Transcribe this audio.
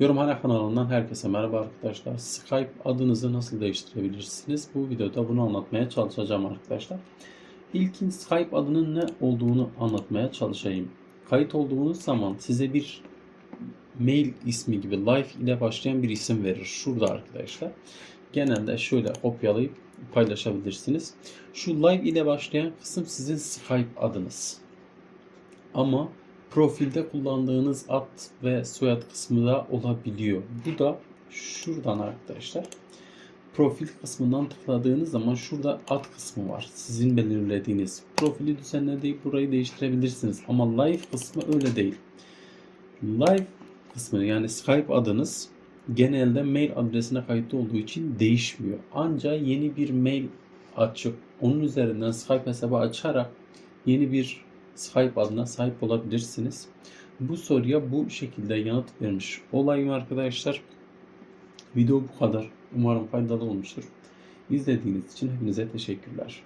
Yorumhane kanalından herkese merhaba arkadaşlar. Skype adınızı nasıl değiştirebilirsiniz? Bu videoda bunu anlatmaya çalışacağım arkadaşlar. İlkin Skype adının ne olduğunu anlatmaya çalışayım. Kayıt olduğunuz zaman size bir mail ismi gibi live ile başlayan bir isim verir. Şurada arkadaşlar. Genelde şöyle kopyalayıp paylaşabilirsiniz. Şu live ile başlayan kısım sizin Skype adınız. Ama profilde kullandığınız ad ve soyad kısmı da olabiliyor. Bu da şuradan arkadaşlar. Profil kısmından tıkladığınız zaman şurada ad kısmı var. Sizin belirlediğiniz. Profili düzenleyip burayı değiştirebilirsiniz. Ama live kısmı öyle değil. Live kısmı yani Skype adınız genelde mail adresine kayıtlı olduğu için değişmiyor. Ancak yeni bir mail açıp onun üzerinden Skype hesabı açarak yeni bir Skype adına sahip olabilirsiniz. Bu soruya bu şekilde yanıt vermiş olayım arkadaşlar. Video bu kadar. Umarım faydalı olmuştur. İzlediğiniz için hepinize teşekkürler.